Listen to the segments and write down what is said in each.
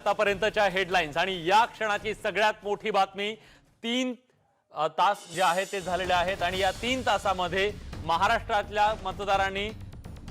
आतापर्यंतच्या हेडलाईन्स आणि या क्षणाची सगळ्यात मोठी बातमी तीन तास जे आहे ते झालेले आहेत. आणि या तीन तासामध्ये महाराष्ट्रातल्या मतदारांनी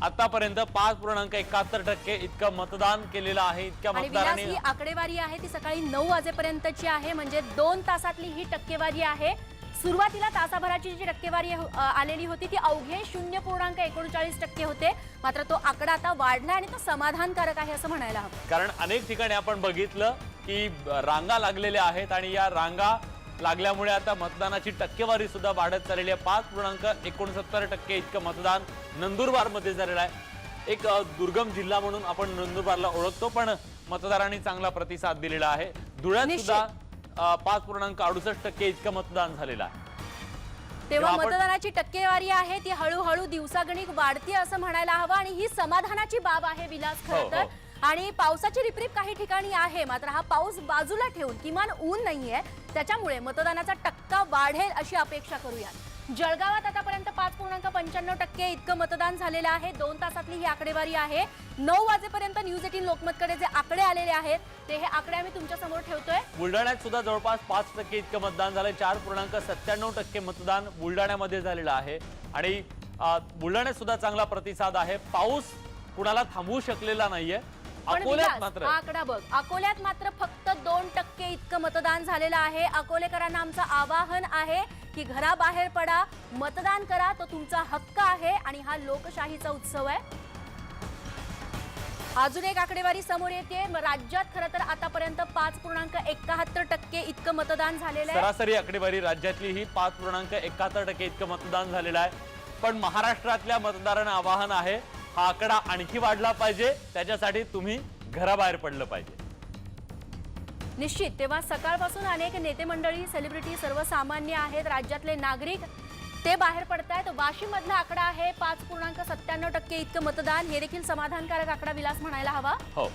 आतापर्यंत पाच पूर्णांक एकाहत्तर टक्के इतकं मतदान केलेलं आहे. इतक्या मतदारांनी ही आकडेवारी आहे ती सकाळी नऊ वाजेपर्यंतची आहे. म्हणजे दोन तासातली ही टक्केवारी आहे. सुरुवातीला तासाभराची जी टक्केवारी अ, आलेली होती ती अवघे शून्य पूर्णांक एकोणचाळीस टक्के होते. मात्र तो आकडा आता वाढला आणि तो समाधानकारक आहे असं म्हणायला हवं. कारण अनेक ठिकाणी आपण बघितलं की रांगा लागलेल्या आहेत आणि या रांगा लागल्यामुळे आता मतदानाची टक्केवारी सुद्धा वाढत चाललेली आहे. पाच पूर्णांक एकोणसत्तर टक्के इतकं मतदान नंदुरबारमध्ये झालेलं आहे. एक दुर्गम जिल्हा म्हणून आपण नंदुरबारला ओळखतो पण मतदारांनी चांगला प्रतिसाद दिलेला आहे. धुळ्यात. सुद्धा पाच पूर्णांक अडुसष्ट टक्के इतकं मतदान झालेलं आहे. तेव्हा मतदानाची टक्केवारी आहे ती हळूहळू दिवसागणिक वाढती असं म्हणायला हवं आणि ही समाधानाची बाब आहे विलास हो, खरं तर. हो. आणि पावसाची रिपरिप काही ठिकाणी आहे मात्र हा पाऊस बाजूला ठेवून किमान ऊन नाहीये त्याच्यामुळे मतदानाचा टक्का वाढेल अशी अपेक्षा करूया जळगावात आतापर्यंत पाच पूर्णांक पंच्याण्णव टक्के इतकं मतदान झालेलं आहे. दोन तासातली ही आकडेवारी आहे. नऊ वाजेपर्यंत न्यूज एटीन लोकमतकडे जे आकडे आलेले आहेत ते हे आकडे आम्ही तुमच्यासमोर ठेवतोय. बुलढाण्यात सुद्धा जवळपास पाच टक्के इतकं मतदान झालंय. चार पूर्णांक सत्त्याण्णव टक्के मतदान बुलढाण्यामध्ये झालेलं आहे. आणि बुलढाण्यात सुद्धा चांगला प्रतिसाद आहे. पाऊस कुणाला थांबवू शकलेला नाहीये. अकोल्यात मात्र. हा आकडा बघ. अकोल्यात मात्र फक्त दोन टक्के इतकं मतदान झालेलं आहे. अकोलेकरांना आमचं आवाहन आहे. की घराबाहेर पडा मतदान करा तो तुमचा हक्क आहे आणि हा लोकशाहीचा उत्सव आहे. अजून एक आकडेवारी समोर येते. राज्यात खरं तर आतापर्यंत पाच पूर्णांक एकाहत्तर टक्के इतकं मतदान झालेलं आहे. सरासरी आकडेवारी राज्यातली ही पाच पूर्णांक एकाहत्तर टक्के इतकं मतदान झालेलं आहे. पण महाराष्ट्रातल्या मतदारांना आवाहन आहे हा आकडा आणखी वाढला पाहिजे. त्याच्यासाठी तुम्ही घराबाहेर पडलं पाहिजे. निश्चित तेव्हा सकाळपासून अनेक नेते मंडळी सेलिब्रिटी सर्वसामान्य आहेत राज्यातले नागरिक ते बाहेर पडतायत. वाशिम मधला आकडा आहे पाच पूर्णांक सत्त्याण्णव टक्के इतकं मतदान. हे देखील समाधानकारक आकडा विलास म्हणायला हवा. हो.